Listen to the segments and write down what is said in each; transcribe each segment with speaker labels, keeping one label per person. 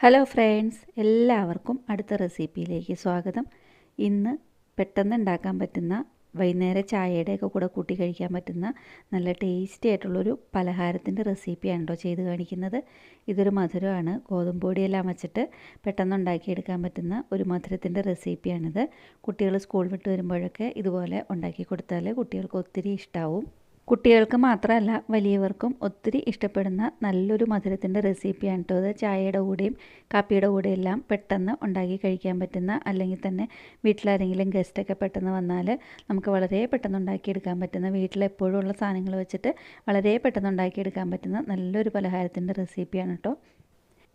Speaker 1: Hello friends എല്ലാവർക്കും അടുത്ത റെസിപ്പിയിലേക്ക് സ്വാഗതം. ഇന്ന് പെട്ടെന്ന് ഉണ്ടാക്കാൻ പറ്റുന്ന വൈകുന്നേരം ചായയുടെയൊക്കെ കൂടെ കൂട്ടി കഴിക്കാൻ പറ്റുന്ന നല്ല ടേസ്റ്റി ആയിട്ടുള്ളൊരു പലഹാരത്തിന്റെ റെസിപ്പിയാണ് കേട്ടോ ചെയ്ത് കാണിക്കുന്നത്. ഇതൊരു മധുരമാണ്. ഗോതമ്പ് പൊടിയെല്ലാം വെച്ചിട്ട് പെട്ടെന്ന് ഉണ്ടാക്കിയെടുക്കാൻ പറ്റുന്ന ഒരു മധുരത്തിന്റെ റെസിപ്പിയാണിത്. കുട്ടികൾ സ്കൂൾ വിട്ട് വരുമ്പോഴൊക്കെ ഇതുപോലെ ഉണ്ടാക്കി കൊടുത്താൽ കുട്ടികൾക്ക് ഒത്തിരി ഇഷ്ടമാവും കുട്ടികൾക്ക് മാത്രമല്ല വലിയവർക്കും ഒത്തിരി ഇഷ്ടപ്പെടുന്ന നല്ലൊരു മധുരത്തിന്റെ റെസിപ്പിയാണ് കേട്ടോ അത് ചായയുടെ കൂടെയും കാപ്പിയുടെ കൂടെയും എല്ലാം പെട്ടെന്ന് ഉണ്ടാക്കി കഴിക്കാൻ പറ്റുന്ന അല്ലെങ്കിൽ തന്നെ വീട്ടിലാരെങ്കിലും ഗസ്റ്റൊക്കെ പെട്ടെന്ന് വന്നാൽ നമുക്ക് വളരെ പെട്ടെന്ന് ഉണ്ടാക്കിയെടുക്കാൻ പറ്റുന്ന വീട്ടിലെപ്പോഴും ഉള്ള സാധനങ്ങൾ വെച്ചിട്ട് വളരെ പെട്ടെന്ന് ഉണ്ടാക്കിയെടുക്കാൻ പറ്റുന്ന നല്ലൊരു പലഹാരത്തിന്റെ റെസിപ്പിയാണ് കേട്ടോ.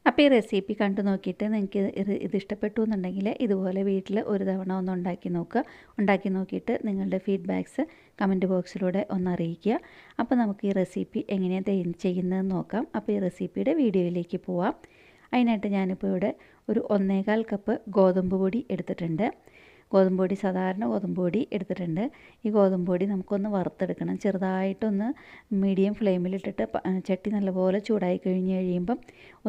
Speaker 1: അപ്പോൾ ഈ റെസിപ്പി കണ്ടു നോക്കിയിട്ട് നിങ്ങൾക്ക് ഇത് ഇത് ഇഷ്ടപ്പെട്ടു എന്നുണ്ടെങ്കിൽ ഇതുപോലെ വീട്ടിൽ ഒരു തവണ ഒന്ന് ഉണ്ടാക്കി നോക്കുക. ഉണ്ടാക്കി നോക്കിയിട്ട് നിങ്ങളുടെ ഫീഡ്ബാക്ക്സ് കമന്റ് ബോക്സിലൂടെ ഒന്ന് അറിയിക്കുക അപ്പോൾ നമുക്ക് ഈ റെസിപ്പി എങ്ങനെയാണ് ചെയ്യുന്നതെന്ന് നോക്കാം. അപ്പോൾ ഈ റെസിപ്പിയുടെ വീഡിയോയിലേക്ക് പോവാം. അതിനായിട്ട് ഞാനിപ്പോൾ ഇവിടെ ഒരു ഒന്നേകാൽ കപ്പ് ഗോതമ്പ് പൊടി എടുത്തിട്ടുണ്ട്. ഗോതമ്പ് പൊടി സാധാരണ ഗോതമ്പ് പൊടി എടുത്തിട്ടുണ്ട്. ഈ ഗോതമ്പ് പൊടി നമുക്കൊന്ന് വറുത്തെടുക്കണം. ചെറുതായിട്ടൊന്ന് മീഡിയം ഫ്ലെയിമിലിട്ടിട്ട് ചട്ടി നല്ലപോലെ ചൂടായി കഴിഞ്ഞ് കഴിയുമ്പം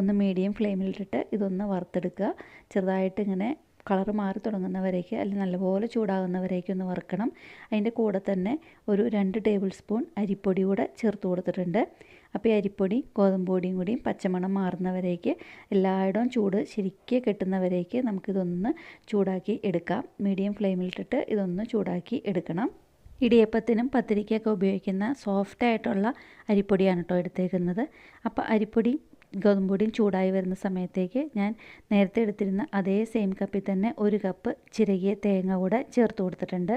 Speaker 1: ഒന്ന് മീഡിയം ഫ്ലെയിമിലിട്ടിട്ട് ഇതൊന്ന് വറുത്തെടുക്കുക. ചെറുതായിട്ട് ഇങ്ങനെ കളർ മാറി തുടങ്ങുന്നവരേക്ക് അല്ലെങ്കിൽ നല്ലപോലെ ചൂടാകുന്നവരേക്ക് ഒന്ന് വറുക്കണം. അതിന്റെ കൂടെ തന്നെ ഒരു രണ്ട് ടേബിൾ സ്പൂൺ അരിപ്പൊടി കൂടെ ചേർത്ത് കൊടുത്തിട്ടുണ്ട്. അപ്പോൾ ഈ അരിപ്പൊടി ഗോതമ്പ് പൊടിയും കൂടിയും പച്ചമണം മാറുന്നവരേക്ക് എല്ലായിടവും ചൂട് ശരിക്കും കെട്ടുന്നവരേക്ക് നമുക്കിതൊന്ന് ചൂടാക്കി എടുക്കാം. മീഡിയം ഫ്ലെയിമിലിട്ടിട്ട് ഇതൊന്ന് ചൂടാക്കി എടുക്കണം. ഇടിയപ്പത്തിനും പത്തിരിക്കൊക്കെ ഉപയോഗിക്കുന്ന സോഫ്റ്റായിട്ടുള്ള അരിപ്പൊടിയാണ് കേട്ടോ എടുത്തേക്കുന്നത്. അപ്പോൾ അരിപ്പൊടി ഗോതമ്പൊടിയും ചൂടായി വരുന്ന സമയത്തേക്ക് ഞാൻ നേരത്തെ എടുത്തിരുന്ന അതേ സെയിം കപ്പിൽ തന്നെ ഒരു കപ്പ് ചിരകിയ തേങ്ങ കൂടെ ചേർത്ത് കൊടുത്തിട്ടുണ്ട്.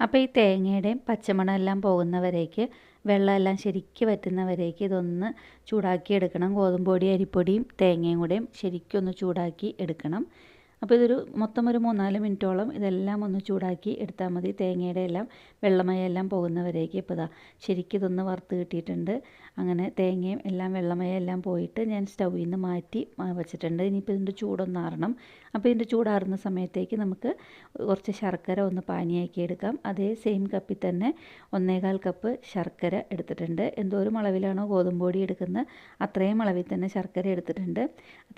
Speaker 1: അപ്പോൾ ഈ തേങ്ങയുടെയും പച്ചമണം എല്ലാം പോകുന്നവരേക്ക് വെള്ളമെല്ലാം ശരിക്ക് വറ്റുന്നവരേക്ക് ഇതൊന്ന് ചൂടാക്കി എടുക്കണം. ഗോതമ്പൊടി അരിപ്പൊടിയും തേങ്ങയും കൂടെയും ശരിക്കൊന്ന് ചൂടാക്കി എടുക്കണം. അപ്പോൾ ഇതൊരു മൊത്തം ഒരു മൂന്നാൽ മിനിറ്റോളം ഇതെല്ലാം ഒന്ന് ചൂടാക്കി എടുത്താൽ മതി. തേങ്ങയുടെ എല്ലാം വെള്ളമയെല്ലാം പോകുന്നവരേക്ക് ഇപ്പോൾ ഇതാ ശരിക്കും ഇതൊന്ന് വറുത്ത് കിട്ടിയിട്ടുണ്ട്. അങ്ങനെ തേങ്ങയും എല്ലാം വെള്ളമയം എല്ലാം പോയിട്ട് ഞാൻ സ്റ്റൗവിൽ നിന്ന് മാറ്റി വെച്ചിട്ടുണ്ട്. ഇനിയിപ്പോൾ ഇതിന്റെ ചൂടൊന്ന് ആറണം. അപ്പോൾ ഇതിന്റെ ചൂടാറുന്ന സമയത്തേക്ക് നമുക്ക് കുറച്ച് ശർക്കര ഒന്ന് പാനിയാക്കി എടുക്കാം. അതേ സെയിം കപ്പിൽ തന്നെ ഒന്നേകാൽ കപ്പ് ശർക്കര എടുത്തിട്ടുണ്ട്. എന്തോരം അളവിലാണോ ഗോതമ്പ് പൊടി എടുക്കുന്നത്. അത്രയും അളവിൽ തന്നെ ശർക്കര എടുത്തിട്ടുണ്ട്.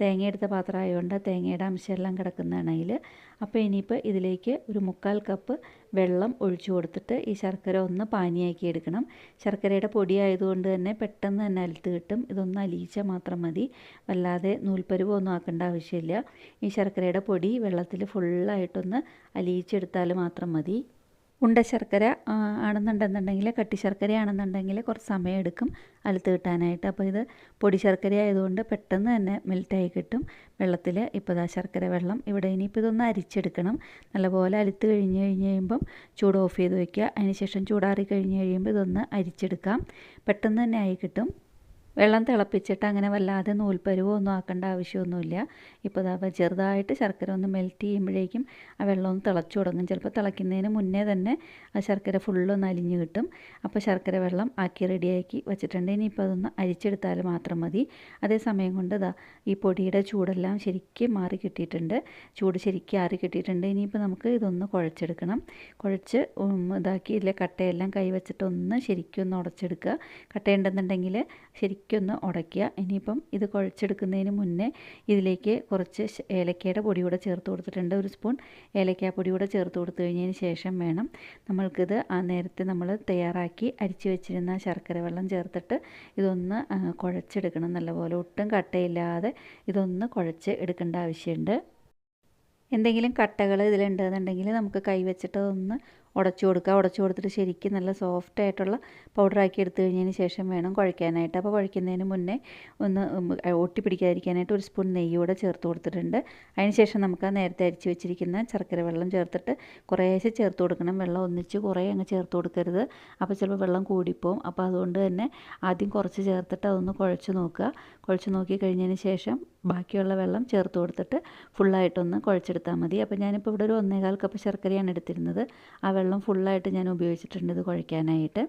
Speaker 1: തേങ്ങ എടുത്ത പാത്രം ആയതുകൊണ്ട് തേങ്ങയുടെ അംശമെല്ലാം കിടക്കുന്നതാണ് അതിൽ അപ്പോൾ ഇനിയിപ്പോൾ ഇതിലേക്ക് ഒരു മുക്കാൽ കപ്പ് വെള്ളം ഒഴിച്ചു കൊടുത്തിട്ട് ഈ ശർക്കര ഒന്ന് പാനിയാക്കി എടുക്കണം. ശർക്കരയുടെ പൊടി ആയതുകൊണ്ട് തന്നെ പെട്ടെന്ന് തന്നെ അലുത്ത് കിട്ടും. ഇതൊന്ന് അലിയിച്ചാൽ മാത്രം മതി. വല്ലാതെ നൂൽപ്പരുവൊന്നും ആക്കേണ്ട ആവശ്യമില്ല. ഈ ശർക്കരയുടെ പൊടി വെള്ളത്തിൽ ഫുള്ളായിട്ടൊന്ന് അലിയിച്ചെടുത്താൽ മാത്രം മതി. ഉണ്ട ശർക്കര ആണെന്നുണ്ടെന്നുണ്ടെങ്കിൽ കട്ടി ശർക്കര ആണെന്നുണ്ടെങ്കിൽ കുറച്ച് സമയം എടുക്കും അലുത്ത് കിട്ടാനായിട്ട്. അപ്പോൾ ഇത് പൊടി ശർക്കര ആയതുകൊണ്ട് പെട്ടെന്ന് തന്നെ മെൽറ്റായി കിട്ടും. വെള്ളത്തിൽ ഇപ്പോൾ ആ ശർക്കര വെള്ളം ഇവിടെ ഇനിയിപ്പോൾ ഇതൊന്ന് അരിച്ചെടുക്കണം. നല്ലപോലെ അലുത്ത് കഴിഞ്ഞ് കഴിഞ്ഞ് കഴിയുമ്പം ചൂട് ഓഫ് ചെയ്ത് വയ്ക്കുക. അതിനുശേഷം ചൂടാറി കഴിഞ്ഞ് കഴിയുമ്പോൾ ഇതൊന്ന് അരിച്ചെടുക്കാം. പെട്ടെന്ന് തന്നെ ആയി കിട്ടും. വെള്ളം തിളപ്പിച്ചിട്ട് അങ്ങനെ വല്ലാതെ നൂൽപ്പരുവോ ഒന്നും ആക്കേണ്ട ആവശ്യമൊന്നുമില്ല. ഇപ്പോൾ ഇതാ ചെറുതായിട്ട് ശർക്കര ഒന്ന് മെൽറ്റ് ചെയ്യുമ്പോഴേക്കും ആ വെള്ളം ഒന്ന് തിളച്ചു തുടങ്ങും. ചിലപ്പോൾ തിളയ്ക്കുന്നതിന് മുന്നേ തന്നെ ആ ശർക്കര ഫുള്ളൊന്ന് അലിഞ്ഞു കിട്ടും. അപ്പോൾ ശർക്കര വെള്ളം ആക്കി റെഡിയാക്കി വെച്ചിട്ടുണ്ട്. ഇനിയിപ്പോൾ അതൊന്ന് അരിച്ചെടുത്താൽ മാത്രം മതി. അതേ സമയം കൊണ്ട് ഇതാ ഈ പൊടിയുടെ ചൂടെല്ലാം ശരിക്കും മാറി കിട്ടിയിട്ടുണ്ട്. ചൂട് ശരിക്കും ആറി കിട്ടിയിട്ടുണ്ട്. ഇനിയിപ്പോൾ നമുക്ക് ഇതൊന്ന് കുഴച്ചെടുക്കണം. കുഴച്ച് ഇതാക്കി ഇതിലെ കട്ടയെല്ലാം കൈ വെച്ചിട്ട് ഒന്ന് ശരിക്കും ഒന്ന് ഉടച്ചെടുക്കുക കട്ടയുണ്ടെന്നുണ്ടെങ്കിൽ ശരിക്കും ശരിക്കൊന്ന് ഉടയ്ക്കുക. ഇനിയിപ്പം ഇത് കുഴച്ചെടുക്കുന്നതിന് മുന്നേ ഇതിലേക്ക് കുറച്ച് ഏലക്കയുടെ പൊടി കൂടെ ചേർത്ത് കൊടുത്തിട്ടുണ്ട്. ഒരു സ്പൂൺ ഏലക്കാ പൊടി കൂടെ ചേർത്ത് കൊടുത്തു കഴിഞ്ഞതിന് ശേഷം വേണം നമ്മൾക്കിത് ആ നേരത്തെ നമ്മൾ തയ്യാറാക്കി അരിച്ചു വെച്ചിരുന്ന ശർക്കര വെള്ളം ചേർത്തിട്ട് ഇതൊന്ന് കുഴച്ചെടുക്കണം. നല്ലപോലെ ഒട്ടും കട്ടയില്ലാതെ ഇതൊന്ന് കുഴച്ച് എടുക്കേണ്ട ആവശ്യമുണ്ട്. എന്തെങ്കിലും കട്ടകൾ ഇതിലുണ്ടെന്നുണ്ടെങ്കിൽ നമുക്ക് കൈ വെച്ചിട്ട് ഒന്ന് ഉടച്ചു കൊടുക്കുക. ഉടച്ചു കൊടുത്തിട്ട് ശരിക്കും നല്ല സോഫ്റ്റ് ആയിട്ടുള്ള പൗഡറാക്കി എടുത്തു കഴിഞ്ഞതിന് ശേഷം വേണം കുഴയ്ക്കാനായിട്ട്. അപ്പോൾ കുഴയ്ക്കുന്നതിന് മുന്നേ ഒന്ന് ഒട്ടി പിടിക്കാതിരിക്കാനായിട്ട് ഒരു സ്പൂൺ നെയ്യ് കൂടെ ചേർത്ത് കൊടുത്തിട്ടുണ്ട്. അതിന് ശേഷം നമുക്ക് നേരത്തെ അരിച്ച് വെച്ചിരിക്കുന്ന ശർക്കര വെള്ളം ചേർത്തിട്ട് കുറേശ്ശെ ചേർത്ത് കൊടുക്കണം. വെള്ളം ഒന്നിച്ച് കുറേ അങ്ങ് ചേർത്ത് കൊടുക്കരുത്. അപ്പോൾ ചിലപ്പോൾ വെള്ളം കൂടിപ്പോവും. അപ്പോൾ അതുകൊണ്ട് തന്നെ ആദ്യം കുറച്ച് ചേർത്തിട്ട് അതൊന്ന് കുഴച്ച് നോക്കുക. കുഴച്ച് നോക്കി കഴിഞ്ഞതിന് ശേഷം ബാക്കിയുള്ള വെള്ളം ചേർത്ത് കൊടുത്തിട്ട് ഫുള്ളായിട്ടൊന്ന് കുഴച്ചെടുത്താൽ മതി. അപ്പോൾ ഞാനിപ്പോൾ ഇവിടെ ഒരു ഒന്നേകാൽ കപ്പ് ശർക്കരയാണ് എടുത്തിരുന്നത്. ആ വെള്ളം ഫുള്ളായിട്ട് ഞാൻ ഉപയോഗിച്ചിട്ടുണ്ട് ഇത് കുഴയ്ക്കാനായിട്ട്.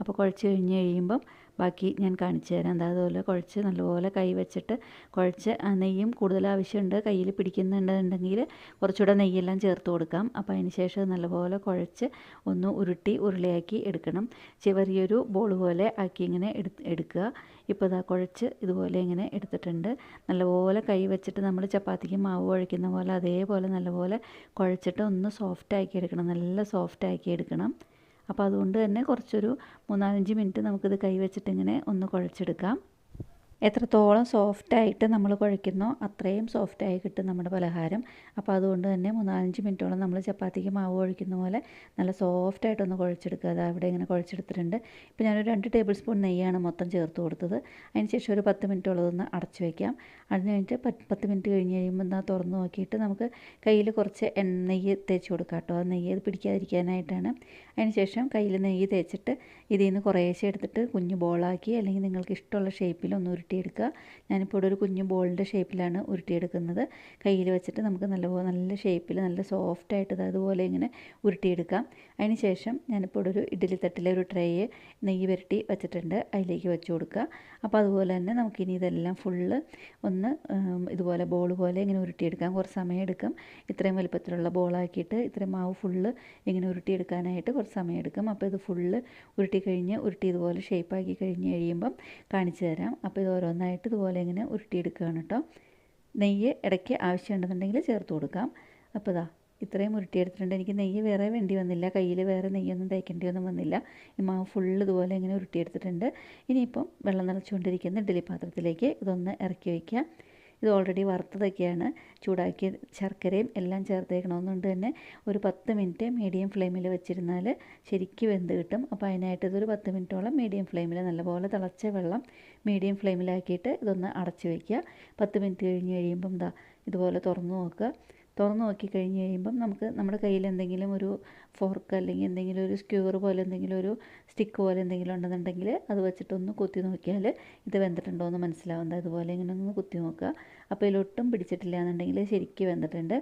Speaker 1: അപ്പോൾ കുഴച്ച് കഴിഞ്ഞ് കഴിയുമ്പം ബാക്കി ഞാൻ കാണിച്ചു തരാം. എന്താ അതുപോലെ കുഴച്ച് നല്ലപോലെ കൈ വെച്ചിട്ട് കുഴച്ച് നെയ്യും കൂടുതൽ ആവശ്യമുണ്ട് കയ്യിൽ പിടിക്കുന്നുണ്ടെന്നുണ്ടെങ്കിൽ കുറച്ചുകൂടെ നെയ്യെല്ലാം ചേർത്ത് കൊടുക്കാം. അപ്പോൾ അതിന് ശേഷം നല്ലപോലെ കുഴച്ച് ഒന്ന് ഉരുട്ടി ഉരുളിയാക്കി എടുക്കണം. ചെറിയൊരു ബോൾ പോലെ ആക്കി ഇങ്ങനെ എടുക്കുക. ഇപ്പോൾ ഇതാ കുഴച്ച് ഇതുപോലെ ഇങ്ങനെ എടുത്തിട്ടുണ്ട്. നല്ലപോലെ കൈ വെച്ചിട്ട് നമ്മൾ ചപ്പാത്തിക്ക് മാവ് കുഴക്കുന്ന പോലെ അതേപോലെ നല്ലപോലെ കുഴച്ചിട്ട് ഒന്ന് സോഫ്റ്റ് ആക്കി എടുക്കണം. നല്ല സോഫ്റ്റ് ആക്കി എടുക്കണം. അപ്പോൾ അതുകൊണ്ട് തന്നെ കുറച്ചൊരു മൂന്നാലഞ്ച് മിനിറ്റ് നമുക്കിത് കൈ വെച്ചിട്ട് ഇങ്ങനെ ഒന്ന് കുഴച്ചെടുക്കാം. എത്രത്തോളം സോഫ്റ്റായിട്ട് നമ്മൾ കുഴയ്ക്കുന്നോ അത്രയും സോഫ്റ്റായി കിട്ടും നമ്മുടെ പലഹാരം. അപ്പോൾ അതുകൊണ്ട് തന്നെ മൂന്നാലഞ്ച് മിനിറ്റോളം നമ്മൾ ചപ്പാത്തിക്ക് മാവ് കുഴയ്ക്കുന്ന പോലെ നല്ല സോഫ്റ്റായിട്ടൊന്ന് കുഴച്ചെടുക്കുക. അത് അവിടെ ഇങ്ങനെ കുഴച്ചെടുത്തിട്ടുണ്ട്. ഇപ്പോൾ ഞാനൊരു രണ്ട് ടേബിൾ സ്പൂൺ നെയ്യാണ് മൊത്തം ചേർത്ത് കൊടുത്തത്. അതിനുശേഷം ഒരു പത്ത് മിനിറ്റോളം ഒന്ന് അടച്ച് വയ്ക്കാം അതിന് കഴിഞ്ഞിട്ട് പത്ത് മിനിറ്റ് കഴിഞ്ഞ് കഴിയുമ്പോൾ എന്നാൽ തുറന്ന് നോക്കിയിട്ട് നമുക്ക് കയ്യിൽ കുറച്ച് നെയ്യ് തേച്ച് കൊടുക്കാം കേട്ടോ. ആ നെയ്യ് അത് പിടിക്കാതിരിക്കാനായിട്ടാണ്. അതിനുശേഷം കയ്യിൽ നെയ്യ് തേച്ചിട്ട് ഇതിൽ നിന്ന് കുറേശ്ശെ എടുത്തിട്ട് കുഞ്ഞു ബോളാക്കി അല്ലെങ്കിൽ നിങ്ങൾക്ക് ഇഷ്ടമുള്ള ഷേപ്പിൽ ഒന്ന് ഉരുട്ടിയെടുക്കുക. ഞാനിപ്പോൾ ഇവിടെ ഒരു കുഞ്ഞു ബോളിന്റെ ഷേപ്പിലാണ് ഉരുട്ടിയെടുക്കുന്നത്. കയ്യിൽ വെച്ചിട്ട് നമുക്ക് നല്ലപോലെ നല്ല ഷേപ്പിൽ നല്ല സോഫ്റ്റായിട്ട് അതുപോലെ ഇങ്ങനെ ഉരുട്ടിയെടുക്കാം. അതിന് ശേഷം ഞാനിപ്പോൾ ഇവിടെ ഒരു ഇഡ്ഡലി തട്ടിലെ ഒരു ട്രേയെ നെയ്യ് പുരട്ടി വെച്ചിട്ടുണ്ട്. അതിലേക്ക് വെച്ച് കൊടുക്കുക. അപ്പോൾ അതുപോലെ തന്നെ നമുക്കിനി ഇതെല്ലാം ഫുള്ള് ഒന്ന് ഇതുപോലെ ബോൾ പോലെ ഇങ്ങനെ ഉരുട്ടിയെടുക്കാം. കുറച്ച് സമയം എടുക്കും. ഇത്രയും വലുപ്പത്തിലുള്ള ബോളാക്കിയിട്ട് ഇത്രയും മാവ് ഫുള്ള് ഇങ്ങനെ ഉരുട്ടിയെടുക്കാനായിട്ട് കുറച്ച് സമയം എടുക്കും. അപ്പോൾ ഇത് ഫുള്ള് ഉരുട്ടി കഴിഞ്ഞ് ഉരുട്ടി ഇതുപോലെ ഷേപ്പാക്കി കഴിഞ്ഞ് കഴിയുമ്പം കാണിച്ചു തരാം. അപ്പോൾ ഇത് ഓരോന്നായിട്ട് ഇതുപോലെ ഇങ്ങനെ ഉരുട്ടിയെടുക്കുകയാണ് കേട്ടോ. നെയ്യ് ഇടയ്ക്ക് ആവശ്യമുണ്ടെന്നുണ്ടെങ്കിൽ ചേർത്ത് കൊടുക്കാം. അപ്പോൾ ഇതാ ഇത്രയും ഉരുട്ടിയെടുത്തിട്ടുണ്ട്. എനിക്ക് നെയ്യ് വേറെ വേണ്ടി വന്നില്ല. കയ്യിൽ വേറെ നെയ്യൊന്നും തേക്കേണ്ടി ഒന്നും വന്നില്ല. ഈ മാവ് ഫുള്ള് ഇതുപോലെ ഇങ്ങനെ ഉരുട്ടിയെടുത്തിട്ടുണ്ട്. ഇനിയിപ്പം വെള്ളം നിറച്ചുകൊണ്ടിരിക്കുന്ന ഇഡ്ഡലി പാത്രത്തിലേക്ക് ഇതൊന്ന് ഇറക്കി വയ്ക്കുക. ഇത് ഓൾറെഡി വറുത്തതൊക്കെയാണ്. ചൂടാക്കിയ ശർക്കരയും എല്ലാം ചേർത്തേക്കണമെന്നുകൊണ്ട് തന്നെ. ഒരു പത്ത് മിനിറ്റ് മീഡിയം ഫ്ലെയിമിൽ വെച്ചിരുന്നാൽ ശരിക്കും വെന്ത് കിട്ടും. അപ്പോൾ അതിനായിട്ട് ഇതൊരു പത്ത് മിനിറ്റോളം മീഡിയം ഫ്ലെയിമിൽ നല്ലപോലെ തിളച്ച വെള്ളം മീഡിയം ഫ്ലെയിമിലാക്കിയിട്ട് ഇതൊന്ന് അടച്ച് വയ്ക്കുക പത്ത് മിനിറ്റ് കഴിഞ്ഞ് കഴിയുമ്പം എന്താ ഇതുപോലെ തുറന്ന് നോക്കുക. തുറന്ന് നോക്കി കഴിഞ്ഞ് കഴിയുമ്പം നമുക്ക് നമ്മുടെ കയ്യിൽ എന്തെങ്കിലും ഒരു ഫോർക്ക് അല്ലെങ്കിൽ എന്തെങ്കിലും ഒരു സ്ക്യൂർ പോലെ എന്തെങ്കിലും ഒരു സ്റ്റിക്ക് പോലെ എന്തെങ്കിലും ഉണ്ടെന്നുണ്ടെങ്കിൽ അത് വെച്ചിട്ടൊന്ന് കുത്തി നോക്കിയാൽ ഇത് വെന്തിട്ടുണ്ടോ എന്ന് മനസ്സിലാവുന്നത്. അതുപോലെ ഇങ്ങനെ ഒന്ന് കുത്തി നോക്കുക. അപ്പോൾ ഇതിലൊട്ടും പിടിച്ചിട്ടില്ല എന്നുണ്ടെങ്കിൽ ശരിക്കും വെന്തിട്ടുണ്ട്.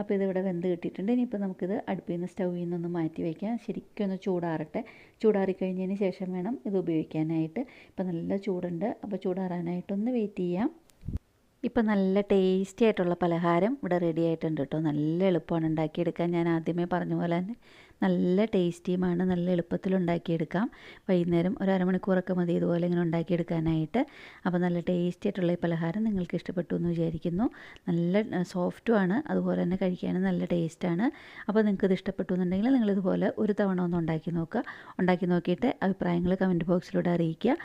Speaker 1: അപ്പോൾ ഇതിവിടെ വെന്ത് കിട്ടിയിട്ടുണ്ട്. ഇനിയിപ്പോൾ നമുക്കിത് അടുപ്പിൽ നിന്ന് സ്റ്റൗവിൽ നിന്നൊന്ന് മാറ്റി വയ്ക്കാം. ശരിക്കും ഒന്ന് ചൂടാറട്ടെ. ചൂടാറി കഴിഞ്ഞതിന് ശേഷം വേണം ഇത് ഉപയോഗിക്കാനായിട്ട്. ഇപ്പോൾ നല്ല ചൂടുണ്ട്. അപ്പോൾ ചൂടാറാനായിട്ടൊന്ന് വെയിറ്റ് ചെയ്യാം. ഇപ്പം നല്ല ടേസ്റ്റി ആയിട്ടുള്ള പലഹാരം ഇവിടെ റെഡി ആയിട്ടുണ്ട് കേട്ടോ. നല്ല എളുപ്പമാണ് ഉണ്ടാക്കിയെടുക്കാൻ. ഞാൻ ആദ്യമേ പറഞ്ഞ പോലെ തന്നെ നല്ല ടേസ്റ്റിയുമാണ് നല്ല എളുപ്പത്തിൽ ഉണ്ടാക്കിയെടുക്കാം. വൈകുന്നേരം ഒരു അരമണിക്കൂറൊക്കെ മതി ഇതുപോലെ ഇങ്ങനെ ഉണ്ടാക്കിയെടുക്കാനായിട്ട്. അപ്പോൾ നല്ല ടേസ്റ്റി ആയിട്ടുള്ള ഈ പലഹാരം നിങ്ങൾക്ക് ഇഷ്ടപ്പെട്ടു എന്ന് വിചാരിക്കുന്നു. നല്ല സോഫ്റ്റുമാണ് അതുപോലെ തന്നെ കഴിക്കാനും നല്ല ടേസ്റ്റാണ് അപ്പോൾ നിങ്ങൾക്ക് ഇത് ഇഷ്ടപ്പെട്ടു എന്നുണ്ടെങ്കിൽ നിങ്ങളിതുപോലെ ഒരു തവണ ഒന്ന് ഉണ്ടാക്കി നോക്കുക. ഉണ്ടാക്കി നോക്കിയിട്ട് അഭിപ്രായങ്ങൾ കമന്റ് ബോക്സിലൂടെ അറിയിക്കുക.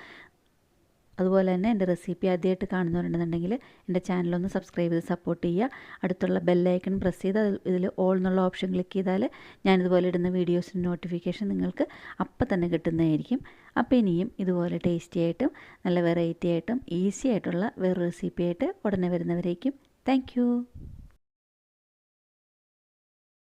Speaker 1: അതുപോലെ തന്നെ എന്റെ റെസിപ്പി ആദ്യമായിട്ട് കാണുന്നവരുണ്ടെന്നുണ്ടെങ്കിൽ എന്റെ ചാനലൊന്ന് സബ്സ്ക്രൈബ് ചെയ്ത് സപ്പോർട്ട് ചെയ്യുക. അടുത്തുള്ള ബെല്ലൈക്കൺ പ്രസ് ചെയ്ത് ഇതിൽ ഓൾ എന്നുള്ള ഓപ്ഷൻ ക്ലിക്ക് ചെയ്താൽ ഞാനിതുപോലെ ഇടുന്ന വീഡിയോസിന്റെ നോട്ടിഫിക്കേഷൻ നിങ്ങൾക്ക് അപ്പം തന്നെ കിട്ടുന്നതായിരിക്കും. അപ്പോൾ ഇനിയും ഇതുപോലെ ടേസ്റ്റി ആയിട്ടും നല്ല വെറൈറ്റി ആയിട്ടും ഈസി ആയിട്ടുള്ള വേറെ റെസിപ്പി ആയിട്ട് ഉടനെ വരുന്നവരേക്കും. താങ്ക്